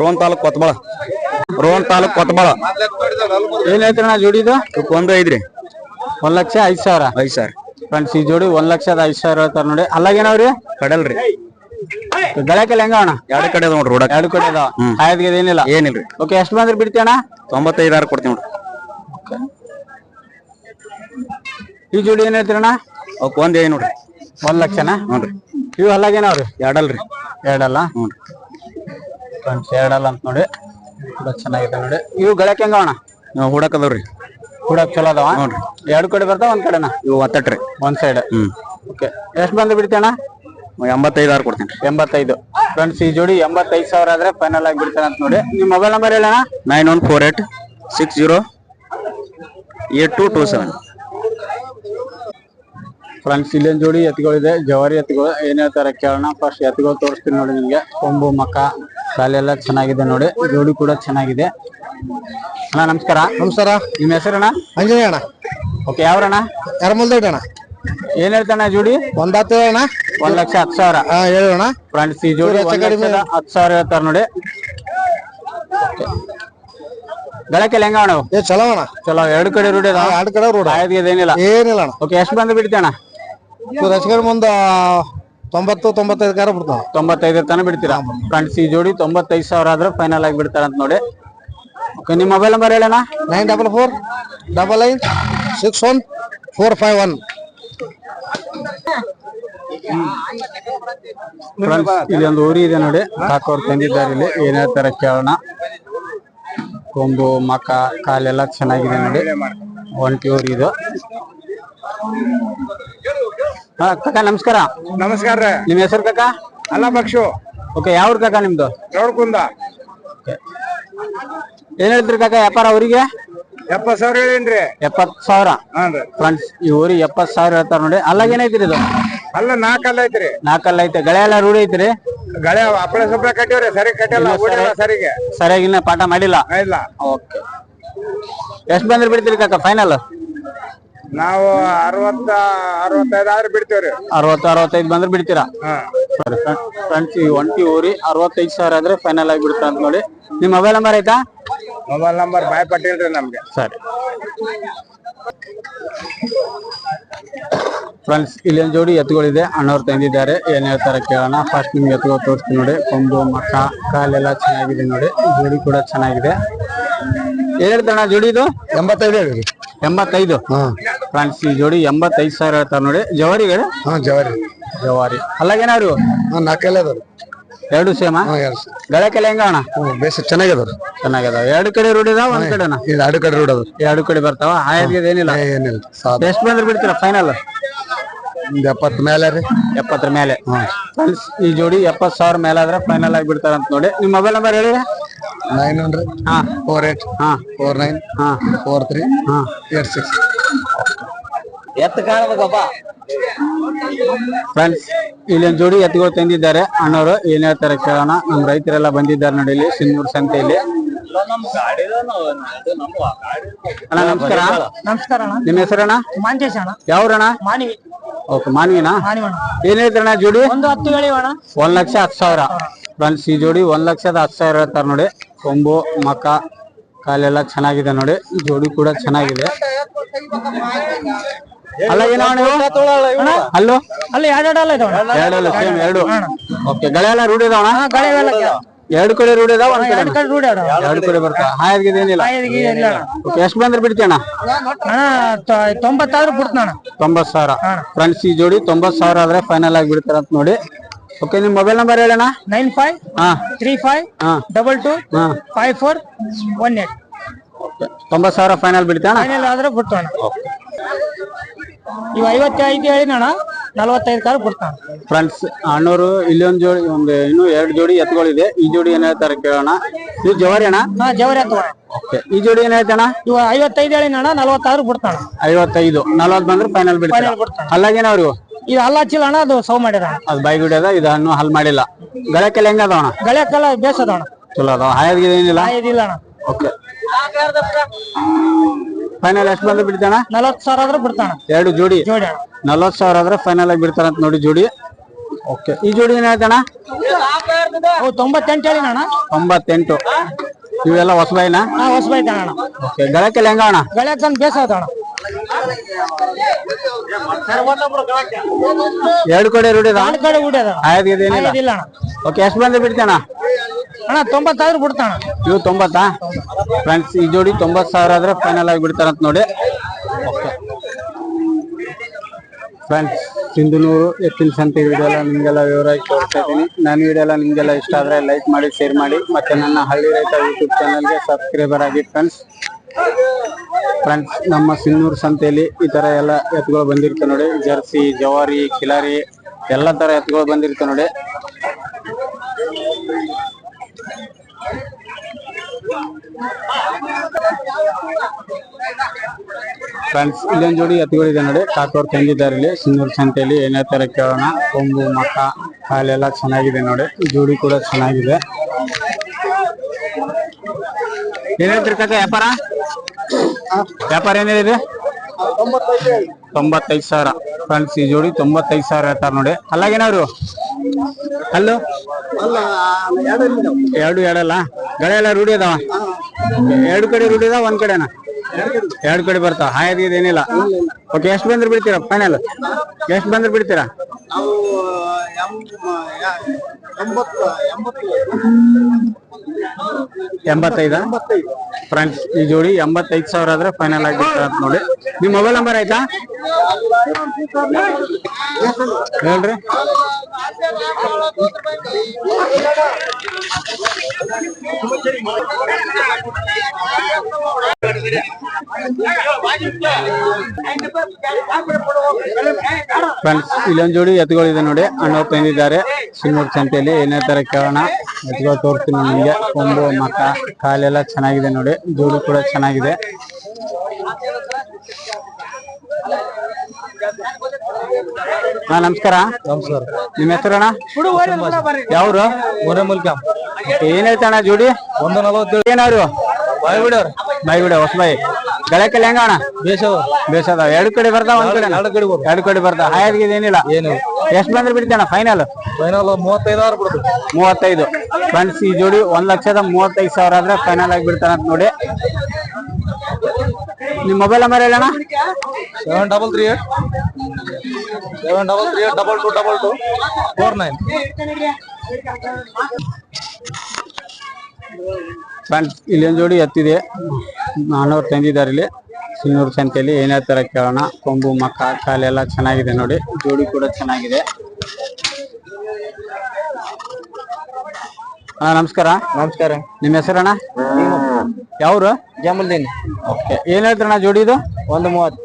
ರೋಹನ್ ತಾಲೂಕ್ ಕೊತ್ಬಾಳ. ರೋಹನ್ ತಾಲೂಕ್ ಕೊತ್ಬಾಳ. ಏನ್ ಹೇಳ್ತಾರಣ್ಣ ಜೋಡಿದು ಒಂದು ಐದ್ರಿ ಒಂದ್ ಲಕ್ಷ ಐದ್ ಸಾವಿರ. ಐದ್ ಸಾವಿರ. ಫ್ರೆಂಡ್ಸ್ ಈ ಜೋಡಿ ಒಂದ್ ಲಕ್ಷದ ಐದ್ ಸಾವಿರ ಹೇಳ್ತಾರ ನೋಡಿ. ಅಲ್ಲಾಗೇನವ್ರಿ ಕಡಲ್ರಿ. ಗಳಕ್ಕೆಲ್ಲ ಹೆಂಗ ಅಣ್ಣ? ಎರಡು ಕಡೆ ಅದಾವ್ ನೋಡ್ರಿ ರೋಡಕ್ ಎರಡು ಕಡೆ ಅದಾವ. ಆಯ್ದಿಗೆ ಏನಿಲ್ಲ. ಏನಿಲ್ರಿ ಓಕೆ ಎಷ್ಟು ಬಂದ್ರೆ ಬಿಡ್ತೀಯಣ್ಣ? ತೊಂಬತ್ತೈದಾರು ಕೊಡ್ತೀವಿ ನೋಡ್ರಿ. ಈ ಜೋಡಿ ಏನ್ ಹೇಳ್ತೀರಣ್ಣ? ಅವಕ್ ಒಂದ್ ಏನ್ ನೋಡ್ರಿ. ಒಂದ್ ಲಕ್ಷನಾ? ನೋಡ್ರಿ ಇವು ಅಲ್ಲಾಗೇನವ್ರಿ ಎರಡಲ್ರಿ ಎರಡಲ್ಲ? ನೋಡ್ರಿ ಫ್ರೆಂಡ್ಸ್ ಎರಡಲ್ಲ ಅಂತ ನೋಡಿ. ಕೂಡ ಚೆನ್ನಾಗಿದೆ ನೋಡಿ. ಇವು ಗಳಕ್ಕೆ ಹೆಂಗ ಅಣ್ಣ? ನಾವು ಹುಡಕದವ್ರಿ ಕೂಡ ಚಲೋ ಅದಾವ? ನೋಡ್ರಿ. ಎರಡು ಕಡೆ ಬರ್ತಾವ ಒಂದ್ ಕಡೆನಾ? ಇವು ಒತ್ತಟ್ರಿ. ಒಂದ್ ಸೈಡ್ ಹ್ಮ್. ಓಕೆ ಎಷ್ಟು ಬಂದ್ರೆ ಬಿಡ್ತೀಯಣ್ಣ ಆರು ಕೊಡ್ತೀನಿ. ಎಂಬತ್ತೈದು. ಫ್ರೆಂಡ್ಸ್ ಈ ಜೋಡಿ ಎಂಬತ್ತೈದು ಸಾವಿರ ಆದ್ರೆ ಫೈನಲ್ ಆಗಿ ಬಿಡ್ತಾನೆ ಅಂತ ನೋಡಿ. ನಿಮ್ಮ ಮೊಬೈಲ್ ನಂಬರ್ ಹೇಳೋಣ nine one four eight six zero eight two two seven. Friends ಇಲ್ಲೊಂದ್ ಜೋಡಿ ಎತ್ತುಗಳಿದೆ ಜವಾರಿ ಎತ್ತುಗಳು ಏನ್ ಹೇಳ್ತಾರೆ ಕೇಳೋಣ. ಫಸ್ಟ್ ಎತ್ತುಗಳು ತೋರಿಸ್ತೀನಿ ನೋಡಿ ನಿಮ್ಗೆ. ಕೊಂಬು ಮಕ್ಕ ಕಾಲೆಲ್ಲ ಚೆನ್ನಾಗಿದೆ ನೋಡಿ. ಜೋಡಿ ಕೂಡ ಚೆನ್ನಾಗಿದೆ. ಅಣ್ಣ ನಮಸ್ಕಾರ. ನಮಸ್ಕಾರ. ನಿಮ್ಮ ಹೆಸರಣ್ಣ? ಅಂಜನೇಯ ಅಣ್ಣ ಓಕೆ ಯಾವ್ರಣ್ಣ? ಯಾರ ಅಣ್ಣ ಏನ್ ಹೇಳ್ತಾನ ಜೋಡಿ? ಒಂದ್ ಹತ್ತು ಅಣ್ಣ ಒಂದ್ ಲಕ್ಷ ಹತ್ತು ಸಾವಿರ. ಹಾ ಹೇಳೋಣ. ಫ್ರೆಂಡ್ ಸಿ ಜೋಡಿ ಒಂದ್ ಲಕ್ಷದ ಹತ್ತು ಸಾವಿರ ಹೇಳ್ತಾರ ನೋಡಿ. ಗಳಕ್ಕೆಲ್ಲ ಹೆಂಗ ಅಣ್ಣ ಏ ಚಲೋ ಅಣ್ಣ. ಚಲೋ ಎರಡು ಕಡೆ ರೂಢಿ ಎರಡು ಕಡೆ ರೋಡ್ ಆಯ್ದಿಗೆ ಏನಿಲ್ಲ ಏನಿಲ್ಲ ಅಣ್ಣ. ಓಕೆ ಎಷ್ಟು ಬಂದು ಬಿಡ್ತೇಣ ಹಚ್ಕೊಂಡ್ ಮುಂದ ತೊಂಬತ್ತು ತೊಂಬತ್ತೈದು ಕಾರ ಬಿಡ್ತಾವ. ತೊಂಬತ್ತೈದು ತನಕ ಬಿಡ್ತೀರಾ? ಫ್ರೆಂಡ್ಸ್ ಸಿ ಜೋಡಿ ತೊಂಬತ್ತೈದು ಸಾವಿರ ಆದ್ರೆ ಫೈನಲ್ ಆಗಿ ಬಿಡ್ತಾರ ಅಂತ ನೋಡಿ. ಓಕೆ ನಿಮ್ಮ mobile number ಹೇಳಣ್ಣ? Nine double four double nine six one four five one ಇಲ್ಲಿ ಒಂದು ಊರಿ ಇದೆ ನೋಡಿ. ಹಾಕೋರು ತಂದಿದ್ದಾರೆ ಇಲ್ಲಿ. ಏನೇ ತರ ಕೇಳೋಣ. ಕೊಂಬು ಮಕ ಕಾಲೆಲ್ಲ ಚೆನ್ನಾಗಿದೆ ನೋಡಿ. ಒಂಟಿ ಊರಿ ಇದು. ಹಾ ಕಾಕ ನಮಸ್ಕಾರ. ನಮಸ್ಕಾರ ರೀ. ನಿಮ್ ಹೆಸರು ಕಾಕ? ಅಲ್ಲ ಪಕ್ಷು ಓಕೆ ಯಾವ್ರ ಕಾಕ ನಿಮ್ದು? ಏನ್ ಹೇಳ್ತೀರಿ ಕಾಕ ವ್ಯಾಪಾರ ಅವರಿಗೆ ಎಪ್ಪತ್ ಸಾವಿರ ಹೇಳೇನ್ರಿ. ಎಪ್ಪತ್ ಸಾವಿರ? ಹಾನ್ರಿ ಫ್ರೆಂಡ್ಸ್ ಈ ಊರಿಗೆ ಎಪ್ಪತ್ ಸಾವಿರ ಹೇಳ್ತಾರ ನೋಡಿ ಅಲ್ಲಾಗ ಏನೈತ್ರಿ ಇದು? ಅಲ್ಲ ನಾಲ್ಕಲ್ಲ ಐತ್ರಿ. ನಾಲ್ಕಲ್ಲ ಐತೆ ಗಳೆ ಎಲ್ಲ ರೂಢಿ ಐತ್ರಿ? ಗಳೆ ಹಪ್ಪಳ ಸಪ್ಪಳ ಕಟ್ಟಿವ್ರಿ. ಸರಿ ಕಟ್ಟಿಲ್ಲ ಓಡಿಲ್ಲ ಸರಿಗೆ. ಸರಿಯಾಗಿ ಇನ್ನ ಪಾಠ ಮಾಡಿಲ್ಲ? ಇಲ್ಲ. ಓಕೆ. ಎಷ್ಟ್ ಬಂದ್ರೆ ಬಿಡ್ತೀರಿ ಕಾಕ ಫೈನಲ್ ನಾವು ಅರವತ್ತ ಅರವತ್ತೈದು ಆದ್ರೆ ಬಿಡ್ತೇವ್ರಿ. ಅರವತ್ತು ಅರವತ್ತೈದು ಬಂದ್ರೆ ಬಿಡ್ತೀರಾ? ಹಾ. ಫ್ರೆಂಡ್ಸ್ ಈ ಒಂಟಿ ಊರಿ ಅರವತ್ತೈದು ಸಾವಿರ ಆದ್ರೆ ಫೈನಲ್ ಆಗಿ ಬಿಡ್ತಾರೆ ಅಂತ ನೋಡಿ. ನಿಮ್ ಮೊಬೈಲ್ ನಂಬರ್ ಆಯ್ತಾ ಮೊಬೈಲ್ ನಂಬರ್ ಬಾಯ್ ಪಟ್ಟಿಲ್ರಿ ರೀ ನಮ್ಗೆ. ಸರಿ. ಫ್ರೆಂಡ್ಸ್ ಇಲ್ಲೊಂದು ಜೋಡಿ ಎತ್ತುಗಳಿದೆ. ಅಣ್ಣವ್ರು ತಂದಿದ್ದಾರೆ. ಏನ್ ಹೇಳ್ತಾರೆ ಕೇಳೋಣ. ಫಸ್ಟ್ ನಿಮ್ಗೆ ಎತ್ತುಗಳು ತೋರಿಸ್ತೀನಿ ನೋಡಿ. ಕೊಂಬು ಮಕ್ಕ ಕಾಲೆಲ್ಲ ಚೆನ್ನಾಗಿದೆ ನೋಡಿ. ಜೋಡಿ ಕೂಡ ಚೆನ್ನಾಗಿದೆ. ಏನ್ ಹೇಳ್ತಾಣ ಜೋಡಿ ಇದು? ಎಂಬತ್ತೈದು ಹೇಳಿ ಎಂಬತ್ತೈದು? ಫ್ರೆಂಡ್ಸ್ ಈ ಜೋಡಿ ಎಂಬತ್ತೈದು ಸಾವಿರ ಹೇಳ್ತಾರೆ ನೋಡಿ. ಜವಾರಿಗಳು ಹಾ ಜವಾರಿ. ಜವಾರಿ. ಅಲ್ಲಾಗೇನಾರು ಅದಾವ್ರಿ. ಎರಡು ಸೇಮ? ಹಾ ಎರಡು ಗಳಕ್ಕೆಲ್ಲ ಹೆಂಗ ಅಣ್ಣ? ಹ್ಞೂ ಬೇಸ್ ಚೆನ್ನಾಗದವ್ರಿ ಚೆನ್ನಾಗದ ಎರಡು ಕಡೆ ರೂಢಿದಾವ ಒಂದ್ ಕಡೆನ? ಇದು ಎರಡು ಕಡೆ ರೋಡ್ ಅದಾವ್ರಿ ಎರಡು ಕಡೆ ಬರ್ತಾವ ಆಯ್ತು ಏನಿಲ್ಲ? ಏನಿಲ್ಲ ಸಾಧ ಎಷ್ಟು ಬಂದ್ರೆ ಬಿಡ್ತೀರಾ ಫೈನಲ್ ಒಂದ್ ಎಪ್ಪತ್ತು ಮೇಲೆ ರೀ. ಎಪ್ಪತ್ತರ ಮೇಲೆ. ಫ್ರೆಂಡ್ಸ್ ಈ ಜೋಡಿ ಎಪ್ಪತ್ ಸಾವಿರ ಮೇಲೆ ಆದ್ರೆ ಫೈನಲ್ ಆಗಿ ಬಿಡ್ತಾರ ಅಂತ ನೋಡಿ. ನಿಮ್ ಮೊಬೈಲ್ ನಂಬರ್ ಹೇಳಿ. ನೈನ್ ಹಂಡ್ರೆಡ್ ಹಾ. ಫೋರ್ ಏಟ್ ಹಾ. ಫೋರ್ ನೈನ್ ಹಾ. ಫೋರ್ ತ್ರೀ ಹಾ. ಏಟ್ ಸಿಕ್ಸ್ ಎತ್ತ ಕಾಣ್ಬೇಕಪ್ಪ ಒಂದು ಜೋಡಿ ಎತ್ತುಗಳು ತಂದಿದ್ದಾರೆ. ಅಣ್ಣವರು ಏನ್ ಹೇಳ್ತಾರೆ ಕೇಳೋಣ. ನಮ್ ರೈತರೆಲ್ಲ ಬಂದಿದ್ದಾರೆ ನೋಡಿ ಇಲ್ಲಿ ಸಿನ್ನೂರ್ ಸಂತೆಯಲ್ಲಿ ಅಣ್ಣ ನಮಸ್ಕಾರ. ನಮಸ್ಕಾರ ಅಣ್ಣ. ನಿಮ್ಮ ಹೆಸರಣ್ಣ? ಮಾಂತೇಶ್ ಅಣ್ಣ. ಯಾವ್ರಣ ಮಾನವಿ. ಓಕೆ ಮಾನವಿನಾ? ಏನ್ ಹೇಳ್ತಾರಣ್ಣ ಜೋಡಿ? ಒಂದು ಹತ್ತು ಒಂದ್ ಲಕ್ಷ ಹತ್ತು ಸಾವಿರ. ಫ್ರೆಂಡ್ಸ್ ಈ ಜೋಡಿ ಒಂದ್ ಲಕ್ಷದ ಹತ್ತು ಸಾವಿರ ಹೇಳ್ತಾರೆ ನೋಡಿ. ಕೊಂಬು ಮಕ ಕಾಲೆಲ್ಲ ಚೆನ್ನಾಗಿದೆ ನೋಡಿ. ಜೋಡಿ ಕೂಡ ಚೆನ್ನಾಗಿದೆ. ಅಲ್ಲ ಏನೋ ನೀವು? ಅಲ್ಲೋ? ಅಲ್ಲಿ ಎರಡಲ್ಲ ಸೇಮ್ ಎರಡು. ಓಕೆ ಗಳೆಲ್ಲ ರೂಢಿ ಇದಾವಣ ಹಾ ಗಳೆ ಎಲ್ಲ ಎರಡು ಕಡೆ ರೂಢಿ ಇದಾವ ಒಂದ್ ಕಡೆ ಎರಡು ಕಡೆ ರೂಢಿ ಅದಾವ ಎರಡು ಕಡೆ ಬರ್ತಾ ಏನಿಲ್ಲ ಇಲ್ಲ? ಓಕೆ ಎಷ್ಟು ಬಂದ್ರೆ ಬಿಡ್ತೇನೆ ಅಣ್ಣ? ತ- ತೊಂಬತ್ತಾದ್ರು ಬಿಡ್ತಾನ ತೊಂಬತ್ ಸಾವಿರ. ಫ್ರೆಂಡ್ಸ್ ಈ ಜೋಡಿ ತೊಂಬತ್ ಸಾವಿರ ಆದ್ರೆ ಫೈನಲ್ ಆಗಿ ಬಿಡ್ತಾರ ಅಂತ ನೋಡಿ. ಓಕೆ ನಿಮ್ ಮೊಬೈಲ್ ನಂಬರ್ ಹೇಳಣ್ಣ? ನೈನ್ ಫೈವ್ ಹಾ. ತ್ರೀ ಫೈವ್ ಹಾ. ಡಬಲ್ ಟೂ ಹಾ. Five four one eight. ತೊಂಬತ್ ಸಾವಿರ ಫೈನಲ್ ಬಿಡ್ತಾಣ ಫೈನಲ್ ಆದ್ರೆ ಬಿಡ್ತಾನ ಇವ್ ಐವತ್ತೈದು ಹೇಳಿನಣ್ಣ ನಲವತ್ತೈದು ಕಾರ್ ಕೊಡ್ತಾನ. ಫ್ರೆಂಡ್ಸ್ ಅಣ್ಣವರು ಇಲ್ಲೊಂದ್ ಜೋಡಿ ಒಂದು ಇನ್ನು ಎರಡು ಜೋಡಿ ಎತ್ತುಗಳಿದೆ. ಈ ಜೋಡಿ ಏನ್ ಹೇಳ್ತಾರೆ ಕೇಳೋಣ. ಇದು ಜವಾರಿ ಅಣ್ಣ? ಹಾ ಜವರಿ ಅಥವಾ ಓಕೆ. ಈ ಜೋಡಿ ಏನ್ ಹೇಳ್ತಾಣ ಇವ ಐವತ್ತೈದು ಹೇಳಿನಣ್ಣ ನಲ್ವತ್ತಾರು ಕೊಡ್ತಾನ. ಐವತ್ತೈದು. ನಲ್ವತ್ ಬಂದ್ರೆ ಫೈನಲ್ ಬಿಡ್ತಾರೆ? Final ಬಿಡ್ತಾನೆ. ಅಲ್ಲಾಗೇನವ್ರು ಇದು ಹಲ್ಲ ಹಚ್ಚಿಲ್ಲ ಅಣ್ಣ ಅದು ಸೌ ಮಾಡ್ಯಾರ ಅದು ಬೈಗುಡಿ ಅದ ಇದು ಹಣ್ಣು ಹಲ್ ಮಾಡಿಲ್ಲ. ಗಳಕ್ಕೆಲ್ಲ ಹೆಂಗ ಅದಾವಣ ಬೇಸದ ಅಣ್ಣ. ಚಲೋ ಅದಾವ. ಹಾಯಾಗಿದೆ ಏನಿಲ್ಲ? ಇದಿಲ್ಲ ಅಣ್ಣ. ಓಕೆ ಫೈನಲ್ ಎಷ್ಟು ಬಂದ್ರೆ ಬಿಡ್ತಾನ? ನಲವತ್ತು ಸಾವಿರ ಆದ್ರೆ ಬಿಡ್ತಾನ. ಎರಡು ಜೋಡಿ. ಜೋಡಿ. ಅಣ್ಣ ನಲ್ವತ್ ಸಾವಿರ ಆದ್ರೆ ಫೈನಲ್ ಆಗಿ ಬಿಡ್ತಾನ ಅಂತ ನೋಡಿ ಜೋಡಿ. ಓಕೆ ಈ ಜೋಡಿ ಏನ್ ಹೇಳ್ತಾನ? ತೊಂಬತ್ತೆಂಟು ಹೇಳಿನ ತೊಂಬತ್ತೆಂಟು. ಇವೆಲ್ಲ ಹೊಸಬೈನ? ಹಾ ಹೊಸಬೈತೆ ಅಣ್ಣ. ಓಕೆ ಗಳಕ್ಕೆಲ್ಲ ಹೆಂಗ ಅಣ್ಣ? ಗಳಿಯಕ್ಕಂದ್ ಬೇಸದ ಅಣ್ಣ. ಎರಡು ಕಡೆ ರೂಢಿದ? ನಾಲ್ಕು ಕಡೆ ಉಡ್ಯದ ಆಯ್ತು ಏನಿಲ್ಲ. ಇದಿಲ್ಲ ಓಕೆ ಎಷ್ಟು ಬಂದ್ರೆ ಬಿಡ್ತಾನ ಅಣ್ಣ, ತೊಂಬತ್ತಾದ್ರು ಬಿಡ್ತಾನ ಇವು ತೊಂಬತ್ತಾ? ಫ್ರೆಂಡ್ಸ್, ಈ ಜೋಡಿ ತೊಂಬತ್ ಸಾವಿರ ಆದ್ರೆ ಫೈನಲ್ ಆಗಿ ಬಿಡ್ತಾರಂತ ನೋಡಿ. ಫ್ರೆಂಡ್ಸ್ ಸಿಂಧುನೂರು ಎತ್ತಿನ ಸಂತೆ ವಿಡಿಯೋ ಎಲ್ಲ ನಿಮ್ಗೆಲ್ಲ ವಿವರವಾಗಿ ತೋರಿಸ್ತಾ ಇದ್ದೀನಿ. ನನ್ನ ವಿಡಿಯೋ ಎಲ್ಲ ನಿಮ್ಗೆಲ್ಲ ಇಷ್ಟ ಆದ್ರೆ ಲೈಕ್ ಮಾಡಿ ಶೇರ್ ಮಾಡಿ, ಮತ್ತೆ ನನ್ನ ಹಳ್ಳಿ ರೈತ ಯೂಟ್ಯೂಬ್ ಚಾನಲ್ಗೆ ಸಬ್ಸ್ಕ್ರೈಬರ್ ಆಗಿ ಫ್ರೆಂಡ್ಸ್ ಫ್ರೆಂಡ್ಸ್, ನಮ್ಮ ಸಿಂಧೂರು ಸಂತೆಯಲ್ಲಿ ಈ ಥರ ಎಲ್ಲ ಎತ್ತುಗಳು ಬಂದಿರ್ತವೆ ನೋಡಿ. ಜರ್ಸಿ, ಜವಾರಿ, ಕಿಲಾರಿ, ಎಲ್ಲ ತರ ಎತ್ತುಗಳು ಬಂದಿರ್ತವೆ ನೋಡಿ. ಫ್ರೆಂಡ್ಸ್ ಇಲ್ಲೊಂದು ಜೋಡಿ ಎತ್ತುಗಳಿದೆ ನೋಡಿ. ಕಾಕೋರ್ ತಂದಿದ್ದಾರೆ ಇಲ್ಲಿ. ಸಿಂಧೂರ್ ಸಂತೆಯಲ್ಲಿ ಏನೇ ತರ ಕೇಳೋಣ. ಕೊಂಬು, ಮಕ್ಕ ಹಾಲೆಲ್ಲ ಚೆನ್ನಾಗಿದೆ ನೋಡಿ. ಜೋಡಿ ಕೂಡ ಚೆನ್ನಾಗಿದೆ. ಏನ್ ಹೇಳ್ತೀರಿ ಕತೆ ವ್ಯಾಪಾರ ವ್ಯಾಪಾರ ಏನಿದೆ ತೊಂಬತ್ತೈದು ಸಾವಿರ. ಫ್ರೆಂಡ್ಸ್ ಈ ಜೋಡಿ ತೊಂಬತ್ತೈದು ಸಾವಿರ ಹೇಳ್ತಾರೆ ನೋಡಿ. ಅಲ್ಲಾಗೇನವ್ರು ಅಲ್ಲೋ? ಎರಡು ಎರಡಲ್ಲ? ಗಳೆ ಎಲ್ಲ ರೂಢಿ ಅದಾವ? ಎರಡು ಕಡೆ ರೂಢಿ ಅದಾವ, ಒಂದ್ ಕಡೆನ? ಎರಡು ಕಡೆ ಬರ್ತಾವ ಹಾಯ್ ಏನಿಲ್ಲ. ಓಕೆ ಎಷ್ಟು ಬಂದ್ರೆ ಬಿಡ್ತೀರಾ ಫೈನಲ್ ಎಷ್ಟು ಬಂದ್ರೆ ಬಿಡ್ತೀರಾ? ಎಂಬತ್ತೈದ? ಫ್ರೆಂಡ್ಸ್, ಈ ಜೋಡಿ ಎಂಬತ್ತೈದು ಸಾವಿರ ಆದ್ರೆ ಫೈನಲ್ ಆಗಿ ಅಂತ ನೋಡಿ. ನಿಮ್ ಮೊಬೈಲ್ ನಂಬರ್ ಆಯ್ತಾ? ಹೇಳ್ರಿ. ಫ್ರೆಂಡ್ಸ್, ಇಲ್ಲೊಂದ್ ಜೋಡಿ ಎತ್ತುಗಳಿದೆ ನೋಡಿ. ಅಣ್ಣ ತಂದಿದ್ದಾರೆ. ಸಿನ್ನೂರ್ ಸಂತೆಯಲ್ಲಿ ಏನೇ ತರ ಕೇಳೋಣ. ಎತ್ತುಗಳು ತೋರಿಸ್ತೀನಿ ನಿಮಗೆ. ಕೊಂಬು ಮಕ ಕಾಲೆಲ್ಲ ಚೆನ್ನಾಗಿದೆ ನೋಡಿ. ದೂರು ಕೂಡ ಚೆನ್ನಾಗಿದೆ. ಹಾ ನಮಸ್ಕಾರ. ನಮಸ್ಕಾರ. ನಿಮ್ಮ ಹೆಸರಣ್ಣ ಯಾವ್ರು? ಮುರಮುಲ್ಕ ಏನ್ ಹೇಳ್ತಾಣ ಜೋಡಿ? ಒಂದು ನಲವತ್ತೇಳು. ಏನಾರು ಬಾಯ್ ಬಿಡೋರ್ ಬಾಯಿ ಬಿಡ ಹೊಸಬಾಯಿ ಗಳಕಲ್ಲಿ ಹೆಂಗ ಅಣ್ಣ ಬೇಸವ ಬೇಸದ? ಎರಡು ಕಡೆ ಬರ್ತಾವ ಒಂದ್ ಕಡೆ ಎರಡು ಕಡೆ. ಎರಡು ಕಡೆ ಬರ್ತಾ ಹಾಯ್ಗೆ ಏನಿಲ್ಲ? ಏನು? ಎಷ್ಟು ಬಂದ್ರೆ ಬಿಡ್ತಾನ ಫೈನಲ್ ಫೈನಲ್ ಮೂವತ್ತೈದು ಆರು ಬಿಡುದು ಮೂವತ್ತೈದು. ಫ್ರೆಂಡ್ಸ್ ಈ ಜೋಡಿ ಒಂದ್ ಲಕ್ಷದ ಮೂವತ್ತೈದು ಸಾವಿರ ಆದ್ರೆ ಫೈನಲ್ ಆಗಿ ಬಿಡ್ತಾನ ಅಂತ ನೋಡಿ. ನಿಮ್ mobile number ಹೇಳಣ್ಣ? Seven double three eight seven double three eight double two double two four nine friends ಒಂದು ಜೋಡಿ ಎತ್ತಿದೆ. ನಾನೂರು ತಂದಿದ್ದಾರೆ ಇಲ್ಲಿ. ಸಿನ್ನೂರು ಸಂತೆಯಲ್ಲಿ ಏನೇ ಥರ ಕೇಳೋಣ. ಕೊಂಬು ಮಕ್ಕ ಕಾಲೆಲ್ಲ ಚೆನ್ನಾಗಿದೆ ನೋಡಿ. ಜೋಡಿ ಕೂಡ ಚೆನ್ನಾಗಿದೆ. ಅಣ್ಣ ನಮಸ್ಕಾರ. ನಮಸ್ಕಾರ. ನಿಮ್ಮ ಹೆಸರಣ್ಣ? ಯಾವ್ರು? ಜಮಲ್ದೀನ್. ಓಕೆ. ಏನ್ ಹೇಳ್ತಾರಣ್ಣ ಜೋಡಿದು ಒಂದು ಮೂವತ್ತು.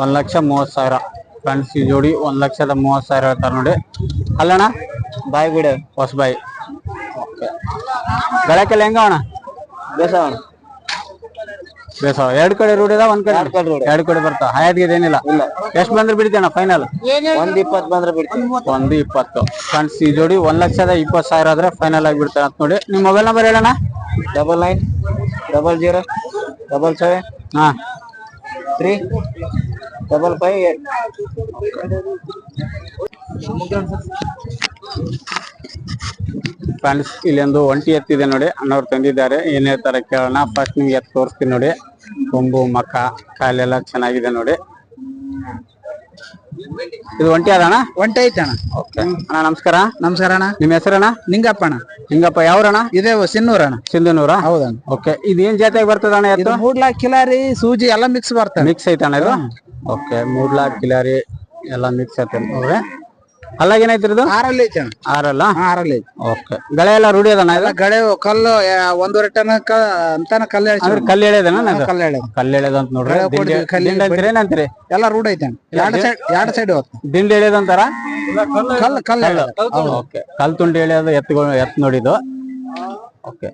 ಒಂದ್ ಲಕ್ಷ ಮೂವತ್ ಸಾವಿರ. ಫ್ರೆಂಡ್ಸ್ ಈ ಜೋಡಿ ಒಂದ್ ಲಕ್ಷದ ಮೂವತ್ ಸಾವಿರ ಹೇಳ್ತಾರೆ ನೋಡಿ. ಅಲ್ಲಣ್ಣ? ಬಾಯ್ ಬಿಡ. ಹೊಸಬಾಯಿ. ಓಕೆ. ಬೆಳಕಲ್ಲಿ ಹೆಂಗ ಅಣ್ಣ? ಬೇಸವ. ಬೇಸಾವ. ಎರಡ್ ಕಡೆ ರೋಡ್ ಇದಾವ್ ಒಂದ್ ಕಡೆ ಎರಡ್ ಕಡೆ ಬರ್ತಾ ಎರಡ್ ಕಡೆ ಬರ್ತಾವ. ಏನಿಲ್ಲ. ಇಲ್ಲ. ಎಷ್ಟ್ ಬಂದ್ರೆ ಬಿಡ್ತೇನ ಫೈನಲ್ ಒಂದ್ ಇಪ್ಪತ್ ಬಂದ್ರೆ ಬಿಡ್ತೀನಿ ಒಂದು ಇಪ್ಪತ್ತು. ಫ್ರೆಂಡ್ಸ್ ಈ ಜೋಡಿ ಒಂದ್ ಲಕ್ಷದ ಇಪ್ಪತ್ತು ಸಾವಿರ ಆದ್ರೆ ಫೈನಲ್ ಆಗಿ ಬಿಡ್ತಾರೆ ಅಂತ ನೋಡಿ. ನಿಮ್ mobile number ಹೇಳಣ್ಣ? Double nine double zero double seven ಹಾ. Three double five eight. Friends ಇಲ್ಲೊಂದು ಒಂಟಿ ಎತ್ತಿದೆ ನೋಡಿ. ಅಣ್ಣವ್ರು ತಂದಿದ್ದಾರೆ. ಏನ್ ಹೇಳ್ತಾರೆ ಕೇಳೋಣ. ಫಸ್ಟ್ ನಿಮ್ಗೆ ಎತ್ತು ತೋರಿಸ್ತೀನಿ ನೋಡಿ. ಕೊಂಬು ಮಕ್ಕ ಕಾಲೆಲ್ಲ ಚೆನ್ನಾಗಿದೆ ನೋಡಿ. ಇದು ಒಂಟಿ ಅದಣ್ಣ ಒಂಟಿ ಐತ ಓಕೆ. ಅಣ್ಣ ನಮಸ್ಕಾರ. ನಮಸ್ಕಾರ ಅಣ್ಣ. ನಿಮ್ಮ ಹೆಸರಣ್ಣ? ನಿಂಗಪ್ಪ ಅಣ್ಣ. ನಿಂಗಪ್ಪ ಯಾವ್ರಣ್ಣ? ಇದೇ ಸಿನ್ನೂರ ಅಣ್ಣ. ಸಿಂಧುನೂರ? ಹೌದಣ್ಣ ಓಕೆ. ಇದೇನ್ ಜಾತಿಯಾಗಿ ಬರ್ತದಣ್ಣ ಇದು ಎತ್ತು ಮೂಡ್ಲಾ ಕಿಲಾರಿ ಸೂಜಿ ಎಲ್ಲ ಮಿಕ್ಸ್ ಬರ್ತಾರೆ ಮಿಕ್ಸ್ ಐತಣ್ಣ ಇದು? ಓಕೆ. ಮೂಡ್ಲಾ ಕಿಲಾರಿ ಎಲ್ಲ ಮಿಕ್ಸ್ ಐತೆ ಅಲ್ಲಾಗ ಏನೈತಿ ಇದು? ಆರಲ್ಲಿ ಐತಣ್ಣ ಆರಲ್ಲ? ಹಾ, ಆರಲ್ಲಿ ಐತಿ. ಓಕೆ. ಗಳೆ ಎಲ್ಲ ರೂಢಿ ಅದಣ್ಣ ಇದು? ಎಲ್ಲ ಗಡೆ ಕಲ್ಲು ಆ, ಒಂದೂವರೆ ಟನ್ ಕ ಅಂತಾನ ಕಲ್ಲು ಅಂದ್ರೆ ಎಳ್ಸಿ ಕಲ್ಲು ಎಳೆದನ ಕಲ್ಲು ಎಳೆ ಕಲ್ಲು ಎಳೆದ ಅಂತ ನೋಡ್ರಿ. ಗಳೆ ಕೊಡ್ತೀವಿ, ದಿಂಡಿ- ಕಲ್ಲಿ ದಿಂಡಿ ಅಂತೀರಿ ಏನಂತೀರಿ? ಎಲ್ಲ ರೂಢ ಐತಣ್ಣ ಎರಡು ಸೈಡ್ ಎರಡು ಸೈಡ್ ಹೋಗ್ತ ದಿಂಡಿ ಎಳೆದಂತಾರ ಕಲ್ಲು ಕಲ್ಲು ಓಕೆ. ಕಲ್ ತುಂಡಿ ಎಳೆಯೋದು ಎತ್ತುಗಳು ಎತ್ತು ನೋಡಿದ್ದು. ಓಕೆ.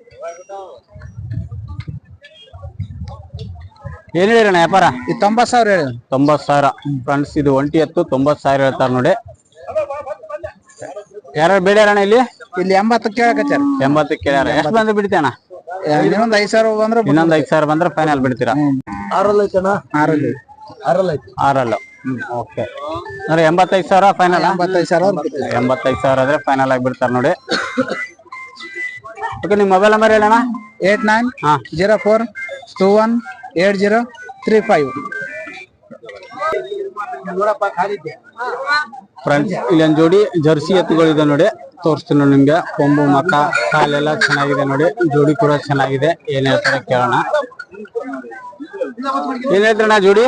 ಏನ್ ಹೇಳಿರಣ್ಣ ವ್ಯಾಪಾರ? ಈ ತೊಂಬತ್ ಸಾವಿರ ಹೇಳಿ ತೊಂಬತ್ ಸಾವಿರ. ಫ್ರೆಂಡ್ಸ್ ಇದು ಒಂಟಿ ಎತ್ತು ತೊಂಬತ್ ಸಾವಿರ ಹೇಳ್ತಾರ ನೋಡಿ. ಯಾರು ಬೇಡ್ಯಾರಣ್ಣ ಇಲ್ಲಿ? ಇಲ್ಲಿ ಎಂಬತ್ತು ಕೇಳಕತ್ತಾರ. ಎಂಬತ್ತಕ್ಕೆ ಕೇಳ್ಯಾರ. ಎಷ್ಟು ಬಂದ್ರೆ ಬಿಡ್ತೇಣ ಇನ್ನೊಂದ್ ಐದ್ ಸಾವಿರ ಬಂದ್ರೆ ಇನ್ನೊಂದ್ ಐದ್ ಸಾವಿರ ಬಂದ್ರೆ ಫೈನಲ್ ಬಿಡ್ತೀರಾ? ಆರಲ್ಲ ಐತಣ ಆರಲ್ಲಿ ಆರಲ್ಲ ಐತಿ. ಆರಲ್ಲ. ಓಕೆ ಅಂದ್ರೆ ಎಂಬತ್ತೈದು ಸಾವಿರ ಫೈನಲ್ ಎಂಬತ್ತೈದು ಸಾವಿರ ಎಂಬತ್ತೈದ್ ಸಾವಿರ ಆದ್ರೆ ಫೈನಲ್ ಆಗಿ ಬಿಡ್ತಾರೆ ನೋಡಿ. ಓಕೆ ನಿಮ್ಮ ಮೊಬೈಲ್ ನಂಬರ್ ಹೇಳಣ್ಣ? ಏಟ್ ನೈನ್ ಹಾ. Zero four two one eight zero three five. Friends ಇಲ್ಲೊಂದ್ ಜೋಡಿ ಜರ್ಸಿ ಎತ್ತುಗಳಿದೆ ನೋಡಿ. ತೋರಿಸ್ತೀನಿ ನೋಡಿ ನಿಮ್ಗೆ. ಕೊಂಬು ಮಕ್ಕ ಕಾಲೆಲ್ಲ ಚೆನ್ನಾಗಿದೆ ನೋಡಿ. ಜೋಡಿ ಕೂಡ ಚೆನ್ನಾಗಿದೆ. ಏನ್ ಹೇಳ್ತಾರೆ ಕೇಳೋಣ. ಏನ್ ಅಣ್ಣ ಜೋಡಿ?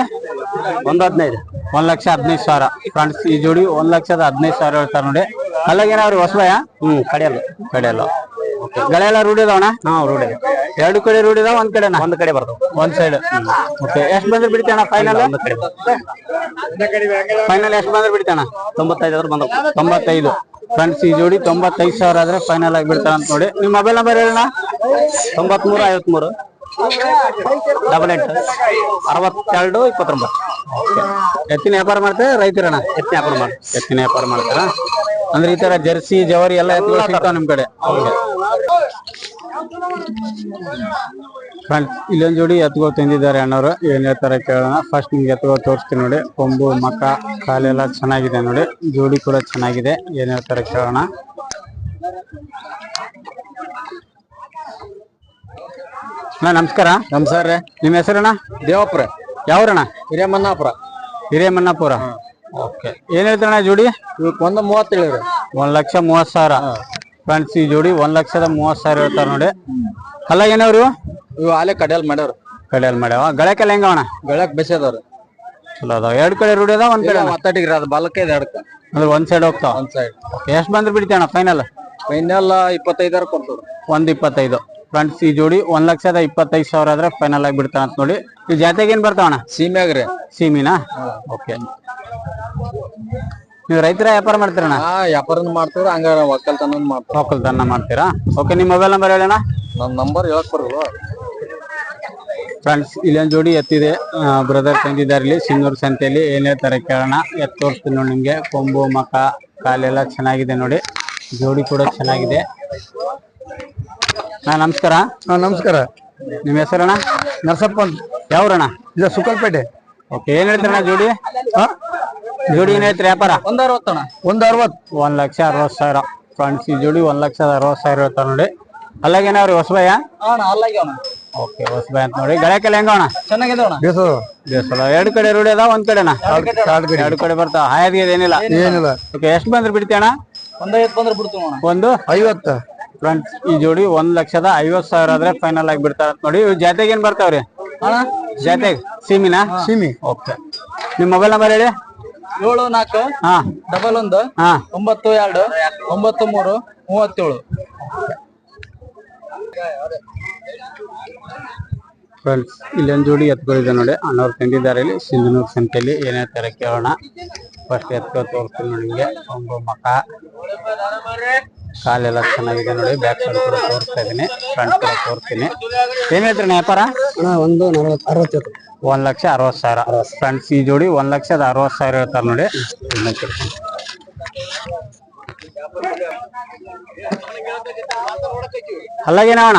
ಒಂದ್ ಹದಿನೈದು. ಒಂದ್ ಲಕ್ಷ ಹದಿನೈದು ಸಾವಿರ. ಫ್ರೆಂಡ್ಸ್ ಈ ಜೋಡಿ ಒಂದ್ ಲಕ್ಷದ ಹದಿನೈದು ಸಾವಿರ ಹೇಳ್ತಾರೆ ನೋಡಿ. ಅಲ್ಲಾಗೇನಾವ್ರಿ ಹೊಸಬಯ ಹ್ಮ್ ಕಡೆಯಲ್ಲ. ಕಡೆಯಲ್ಲ. ಗಳೆಲ್ಲ ರೂಢಿ ಅದಾವಣ ಹಾ ರೂಢಿ ಎರಡು ಕಡೆ ರೂಢಿ ಇದಾವ ಒಂದ್ ಕಡೆ ಒಂದ್ ಕಡೆ ಬರ್ತಾವ. ಒಂದ್ ಸೈಡ್ ಓಕೆ ಎಷ್ಟ್ ಬಂದ್ರೆ ಬಿಡ್ತೇಣ ಫೈನಲ್ ಫೈನಲ್ ಎಷ್ಟ್ ಬಂದ್ರೆ ಬಿಡ್ತೇಣ ತೊಂಬತ್ತೈದು ಆದ್ರೆ ಬಂದ ತೊಂಬತ್ತೈದು. ಫ್ರೆಂಡ್ಸ್ ಈ ಜೋಡಿ ತೊಂಬತ್ತೈದು ಸಾವಿರ ಆದ್ರೆ ಫೈನಲ್ ಆಗಿ ಬಿಡ್ತಾರ ಅಂತ ನೋಡಿ. ನಿಮ್ಮ ಮೊಬೈಲ್ ನಂಬರ್ ಹೇಳೋಣ ತೊಂಬತ್ಮೂರು ಐವತ್ಮೂರು. ಡಬಲ್ ಎಂಟು. ಅರವತ್ತೆರಡು ಇಪ್ಪತ್ತೊಂಬತ್ತು. ಎತ್ತಿನ ವ್ಯಾಪಾರ ಮಾಡ್ತಾರೆ? ರೈತರಣ್ಣ? ಎತ್ತಿನ ವ್ಯಾಪಾರ ಮಾಡಿ ಎತ್ತಿನ ವ್ಯಾಪಾರ ಮಾಡ್ತಾರ? ಅಂದ್ರೆ ಈ ತರ ಜರ್ಸಿ ಜವರಿ ಎಲ್ಲ ಎತ್ತುಗಳು ಸಿಗ್ತಾವ ನಿಮ್ ಕಡೆ? ಫ್ರೆಂಡ್ಸ್ ಇಲ್ಲೊಂದ್ ಜೋಡಿ ಎತ್ಗೋ ತಂದಿದ್ದಾರೆ ಅಣ್ಣವ್ರು. ಏನ್ ಹೇಳ್ತಾರೆ ಕೇಳೋಣ. ಫಸ್ಟ್ ನಿಮ್ಗೆ ಎತ್ಗೋ ತೋರಿಸ್ತೀನಿ ನೋಡಿ. ಕೊಂಬು ಮಕ್ಕ ಕಾಲೆಲ್ಲ ಚೆನ್ನಾಗಿದೆ ನೋಡಿ. ಜೋಡಿ ಕೂಡ ಚೆನ್ನಾಗಿದೆ. ಏನ್ ಹೇಳ್ತಾರೆ ಕೇಳೋಣ. ಅಣ್ಣ ನಮಸ್ಕಾರ. ನಮಸ್ಕಾರ ನಿಮ್ಮ ಹೆಸರಣ್ಣ? ದೇವಪುರ ಯಾವ್ರಣ್ಣ? ಹಿರೇಮನ್ನಾಪುರ. ಹಿರೇಮನ್ನಾಪುರ. ಓಕೆ. ಏನ್ ಹೇಳ್ತಾರಣ್ಣ ಜೋಡಿ? ಇವಕ್ಕೆ ಒಂದು ಮೂವತ್ತೇಳು ರೀ ಒಂದ್ ಲಕ್ಷ ಮೂವತ್ ಸಾವಿರ. ಫ್ರೆಂಡ್ಸ್ ಈ ಜೋಡಿ ಒಂದ್ ಲಕ್ಷದ ಮೂವತ್ ಸಾವಿರ ಹೇಳ್ತಾರ ನೋಡಿ. ಅಲ್ಲ ಏನವ್ರು ಇವು? ಆಲೆ ಕಡೆಯಲ್ಲಿ ಮಾಡ್ಯಾರ ಕಡೆಯಲ್ಲಿ ಮಾಡ್ಯಾವ. ಗಳಕೆಲ್ಲ ಹೆಂಗವಣ ಗಳಕ್ ಬೆಸೆದವ್ರು ಚಲೋ ಅದಾವ. ಎರಡ್ ಕಡೆ ರೂಢಿ ಅದಾವ ಒಂದ್ ಕಡೆ ಮತ್ತಾಟಿಗ್ರಿ ಅದು ಬಲಕ್ಕೆ ಇದೆ ಎಡಕ್ಕೆ ಅಂದ್ರೆ ಒಂದ್ ಸೈಡ್ ಹೋಗ್ತಾವ. ಒಂದ್ ಸೈಡ್ ಎಷ್ಟ್ ಬಂದ್ರೆ ಬಿಡ್ತೀಯಣ್ಣ ಫೈನಲ್ ಫೈನಲ್ ಇಪ್ಪತ್ತೈದಾರು ಕೊಡ್ತವ್ರು. ಒಂದ್ ಇಪ್ಪತ್ತೈದು. ಫ್ರೆಂಡ್ಸ್ ಈ ಜೋಡಿ ಒಂದ್ ಲಕ್ಷದ ಇಪ್ಪತ್ತೈದು ಸಾವಿರ ಆದ್ರೆ ಫೈನಲ್ ಆಗಿ ಬಿಡ್ತಾನ ಅಂತ ನೋಡಿ. ಈ ಜಾತೆಗೆ ಏನ್ ಬರ್ತಾವಣ ಸೀಮ್ಯಾಗ್ರಿ ಸೀಮಿನಾ? ಓಕೆ ನೀವು ರೈತರ ವ್ಯಾಪಾರ ಮಾಡ್ತೀರಣ್ಣ ವ್ಯಾಪಾರ ವ್ಯಾಪಾರನ ಮಾಡ್ತೀರ ಹಂಗ ಒಕ್ಕಲ್ತನ ಮಾಡ್ತಾರ ಒಕ್ಕಲ್ತನ ಮಾಡ್ತೀರಾ? ಓಕೆ ನಿಮ್ಮ ಮೊಬೈಲ್ ನಂಬರ್ ಹೇಳೋಣ ನನ್ನ ನಂಬರ್ ಹೇಳಕ್ ಬರಲ್ಲ. ಫ್ರೆಂಡ್ಸ್ ಇಲ್ಲೊಂದು ಜೋಡಿ ಎತ್ತಿದೆ. ಬ್ರದರ್ ತಂದಿದ್ದಾರೆ ಇಲ್ಲಿ ಸಿಂಗೂರ್ ಸಂತೆಯಲ್ಲಿ. ಏನ್ ಹೇಳ್ತಾರೆ ಕೇಳೋಣ. ಎತ್ ತೋರಿಸ್ತೀನಿ ನೋಡಿ ನಿಮ್ಗೆ. ಕೊಂಬು ಮಕ ಕಾಲೆಲ್ಲ ಚೆನ್ನಾಗಿದೆ ನೋಡಿ. ಜೋಡಿ ಕೂಡ ಚೆನ್ನಾಗಿದೆ. ಹಾ ನಮಸ್ಕಾರ. ನಮಸ್ಕಾರ. ನಿಮ್ಮ ಹೆಸರಣ್ಣ? ನರಸಪ್ಪ ಅಂತ. ಯಾವ್ರಣ್ಣ? ಇದು ಸುಕಲ್ಪೇಟೆ. ಓಕೆ ಏನ್ ಹೇಳ್ತೀರಣ್ಣ ಜೋಡಿ? ಜೋಡಿ ಏನ್ ಹೇಳ್ತೀರಿ ವ್ಯಾಪಾರ? ಒಂದ್ ಅರವತ್ತಣ್ಣ ಒಂದ್ ಅರವತ್ ಒಂದ್ ಲಕ್ಷ ಅರವತ್ ಸಾವಿರ. ಫ್ರೆಂಡ್ಸ್ ಈ ಜೋಡಿ ಒಂದ್ ಲಕ್ಷದ ಅರವತ್ ಸಾವಿರ ಹೇಳ್ತಾರ ನೋಡಿ. ಅಲ್ಲಾಗೇನವ್ರಿ ಹೊಸಬಯ್ಯ? ಅಣ್ಣ ಅಲ್ಲಾಗಿ ಅಣ್ಣ ಓಕೆ ಹೊಸಬಾಯ್ ಅಂತ ನೋಡಿ. ಅಣ್ಣ ಚೆನ್ನಾಗಿದೆ ಅಣ್ಣ ಬೇಸು ದೇವಸ್ಥಾನ ಎರಡು ಕಡೆ ರೂಢಿ ಅದಾವ ಒಂದ್ ಕಡೆನಾ? ಎರಡು ಕಡೆ. ಬರ್ತಾವ. ಹಾಯದ್ಗೆ ಏನಿಲ್ಲ ಏನಿಲ್ಲ. ಓಕೆ ಎಷ್ಟು ಬಂದ್ರೆ ಬಿಡ್ತೀಯಣ್ಣ? ಒಂದ್ ಐವತ್ತು ಬಂದ್ರೆ ಬಿಡ್ತೀವಿ ಅಣ್ಣ ಒಂದು? ಐವತ್ತ. ಫ್ರೆಂಡ್ಸ್ ಈ ಜೋಡಿ ಒಂದ್ ಲಕ್ಷದ ಐವತ್ ಸಾವಿರ ಆದ್ರೆ ಫೈನಲ್ ಆಗಿ ಬಿಡ್ತಾರ ನೋಡಿ. ಇವ್ ಜಾತೆಗೆ ಏನ್ ಬರ್ತಾವ್ರಿ? ಜಾತೆ ಜಾತೆಗ್ ಸೀಮಿನಾ? ಸಿಮಿ. ಓಕೆ. ನಿಮ್ ಮೊಬೈಲ್ ನಂಬರ್ ಹೇಳಿ? ಏಳು ನಾಲ್ಕು ಹಾ. ಡಬಲ್ ಒಂದು ಹಾ. ಒಂಬತ್ತು ಎರಡು ಒಂಬತ್ತು ಮೂರು ಮೂವತ್ತೇಳು. ಫ್ರೆಂಡ್ಸ್ ಇಲ್ಲೊಂದು ಜೋಡಿ ಎತ್ಗಳಿದೆ ನೋಡಿ. ಅಣ್ಣವ್ರು ತಂದಿದ್ದಾರೆ ಇಲ್ಲಿ. ಸಿಂಧನೂರ್ ಸಂತೆಯಲ್ಲಿ ಏನೇ ತರ ಕೇಳೋಣ. ಫಸ್ಟ್ ಎತ್ಕೊ ತೋರಿಸ್ತೀನಿ ನೋಡಿ ನಿಮಗೆ. ಒಂದು ಮಕ. ಕಾಲೆಲ್ಲ ಚೆನ್ನಾಗಿದೆ ನೋಡಿ ಬ್ಯಾಕ್ ಸೈಡ್ ಕೂಡ ತೋರಿಸ್ತಾ ಇದೀನಿ ಫ್ರಂಟ್ ಕೂಡ ತೋರಿಸ್ತೀನಿ. ಏನ್ ಹೇಳ್ತೀರಿ ವ್ಯಾಪಾರ? ಒಂದು ಅರವತ್ತು ಒಂದ್ ಲಕ್ಷ ಅರವತ್ ಸಾವಿರ. ಫ್ರಂಟ್ ಈ ಜೋಡಿ ಒಂದ್ ಲಕ್ಷದ ಅರವತ್ ಸಾವಿರ ಹೇಳ್ತಾರೆ ನೋಡಿ. ಅಲ್ಲಾಗೇನ ಅಣ್ಣ? ಅಲ್ಲಾಗೇನವಣ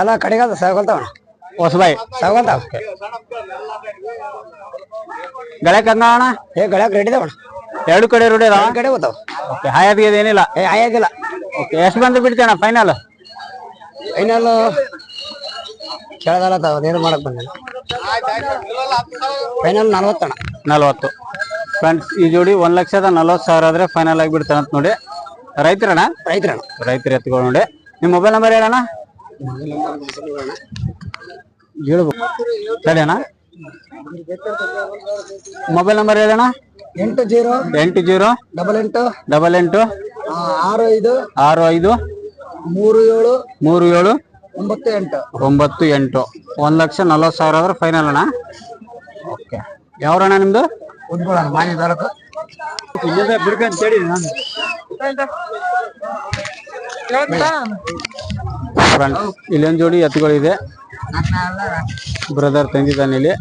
ಎಲ್ಲ ಕಡೆಗಾದ ಸಾಗೋಲ್ತಾವಣ ಹೊಸಬಾಯಿ ಸಾಗೋಲ್ತಾವ ಗಳಕ್ ಅಣ್ಣ? ಏ ಗಳಕ್ ರೆಡಿ ಅಣ್ಣ. ಎರಡು ಕಡೆ ರೂಢಿ ಅದಾವ ಕಡೆ ಹೋತಾವ ಓಕೆ ಹಾಯದ್ಗೆ ಏನಿಲ್ಲ ಏ ಹಾಯಾಗಿಲ್ಲ. ಓಕೆ ಎಷ್ಟು ಬಂದು ಬಿಡ್ತೇಣ ಫೈನಲ್ ಫೈನಲ್ ಕೇಳದಲ್ಲ ತಾವ ಅದೇನು ಮಾಡಕ್ ಬಂದ ಫೈನಲ್ ನಲ್ವತ್ತಣ ನಲ್ವತ್ತು. ಫ್ರೆಂಡ್ಸ್ ಈ ಜೋಡಿ ಒಂದ್ ಲಕ್ಷದ ನಲ್ವತ್ತು ಸಾವಿರ ಆದ್ರೆ ಫೈನಲ್ ಆಗಿ ಬಿಡ್ತಾನಂತ ನೋಡಿ. ರೈತರಣ್ಣ? ರೈತರಣ್ಣ. ರೈತರ ಎತ್ಕೊಂಡು ನೋಡಿ. ನಿಮ್ಮ ಮೊಬೈಲ್ ನಂಬರ್ ಹೇಳಣ್ಣ. ಹೇಳ್ಬೇಕು. ಸರಿ ಅಣ್ಣ ಮೊಬೈಲ್ ನಂಬರ್ ಹೇಳಣ್ಣ ಎಂಟು ಜೀರೋ ಎಂಟು ಜೀರೋ ಡಬಲ್ ಎಂಟು ಡಬಲ್ ಎಂಟು ಆ, ಆರು ಐದು ಆರು ಐದು ಮೂರು ಏಳು ಮೂರು ಏಳು ಒಂಬತ್ತು ಎಂಟು. ಒಂಬತ್ತು ಎಂಟು. ಒಂದು ಲಕ್ಷ ನಲ್ವತ್ತು ಸಾವಿರ ಆದ್ರೆ ಫೈನಲ್ ಅಣ್ಣ. ಓಕೆ ಯಾವ್ರಣ್ಣ ನಿಮ್ದು? ಉದ್ಗೊಳ ಮಾನ್ಯ ತಾಲೂಕು. ಫ್ರೆಂಡ್ಸ್ ಇಲ್ಲೊಂದು ಜೋಡಿ ಎತ್ತುಗಳಿದೆ. ಬ್ರದರ್ ತಂದಿದ್ದಾನೆ ಇಲ್ಲಿ.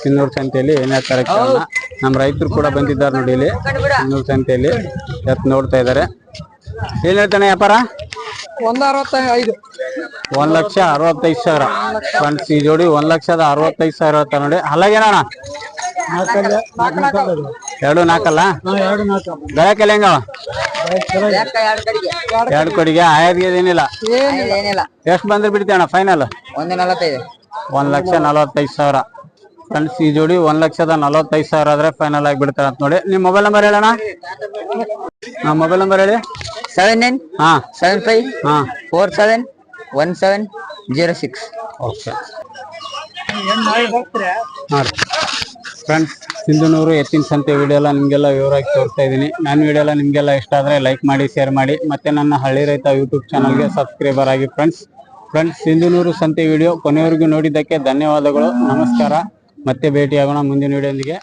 ಸಿನ್ನೂರು ಸಂತೆಯಲ್ಲಿ ಏನೇ ಕಾರ್ಯಕ್ರಮ ಕೇಳೋಣ ನಮ್ಮ ರೈತರು ಕೂಡ ಬಂದಿದ್ದಾರೆ ನೋಡಿ ಇಲ್ಲಿ. ಸಿನ್ನೂರು ಸಂತೆಯಲ್ಲಿ ಎತ್ತು ನೋಡ್ತಾ ಇದ್ದಾರೆ. ಏನ್ ಹೇಳ್ತಾನೆ ವ್ಯಾಪಾರ? ಒಂದ್ ಅರವತ್ತೈದು ಒಂದ್ ಲಕ್ಷ ಅರವತ್ತೈದು ಸಾವಿರ. ಫ್ರೆಂಡ್ಸ್ ಈ ಜೋಡಿ ಒಂದ್ ಲಕ್ಷದ ಅರವತ್ತೈದು ಸಾವಿರ ಹೇಳ್ತಾರೆ ನೋಡಿ. ಅಲ್ಲಾಗೇನಣ್ಣ ಎರಡು ನಾಲ್ಕಲ್ಲ? ಗಳಕ್ಕೆಲ್ಲ ಹೆಂಗವ ಎರಡು ಕೋಟಿಗೆ ಆಯದ್ಗೆ ಏನಿಲ್ಲ. ಏನಿಲ್ಲ. ಎಷ್ಟು ಬಂದ್ರೆ ಬಿಡ್ತೀಯಣ್ಣ ಫೈನಲ್ ಒಂದ್ ನಲವತ್ತೈದು. ಒಂದ್ ಲಕ್ಷ ನಲವತ್ತೈದು ಸಾವಿರ. ಫ್ರೆಂಡ್ಸ್ ಈ ಜೋಡಿ ಒಂದ್ ಲಕ್ಷದ ನಲವತ್ತೈದು ಸಾವಿರ ಆದ್ರೆ ಫೈನಲ್ ಆಗಿ ಬಿಡ್ತಾರ ಅಂತ ನೋಡಿ. ನಿಮ್ ಮೊಬೈಲ್ ನಂಬರ್ ಹೇಳಣ್ಣ? ಹಾ ಮೊಬೈಲ್ ನಂಬರ್ ಹೇಳಿ. ಸೆವೆನ್ ನೈನ್ ಹಾ. ಸೆವೆನ್ ಫೈವ್ ಹಾ. Four seven one seven zero six okay ಹಾ ಫ್ರೆಂಡ್ಸ್ ಸಿಂಧುನೂರು ಎತ್ತಿನ ಸಂತೆ ವಿಡಿಯೋ ಎಲ್ಲ ನಿಮಗೆಲ್ಲ ವಿವರವಾಗಿ ತೋರಿಸ್ತಾ ಇದ್ದೀನಿ. ನನ್ನ ವಿಡಿಯೋ ಎಲ್ಲ ನಿಮಗೆಲ್ಲ ಇಷ್ಟ ಆದರೆ ಲೈಕ್ ಮಾಡಿ ಶೇರ್ ಮಾಡಿ. ಮತ್ತೆ ನನ್ನ ಹಳ್ಳಿ ರೈತ ಯೂಟ್ಯೂಬ್ ಚಾನಲ್ಗೆ ಸಬ್ಸ್ಕ್ರೈಬರ್ ಆಗಿ ಫ್ರೆಂಡ್ಸ್ ಫ್ರೆಂಡ್ಸ್ ಸಿಂಧುನೂರು ಸಂತೆ ವಿಡಿಯೋ ಕೊನೆಯವರೆಗೂ ನೋಡಿದ್ದಕ್ಕೆ ಧನ್ಯವಾದಗಳು. ನಮಸ್ಕಾರ. ಮತ್ತೆ ಭೇಟಿಯಾಗೋಣ ಮುಂದಿನ ವಿಡಿಯೋದೊಂದಿಗೆ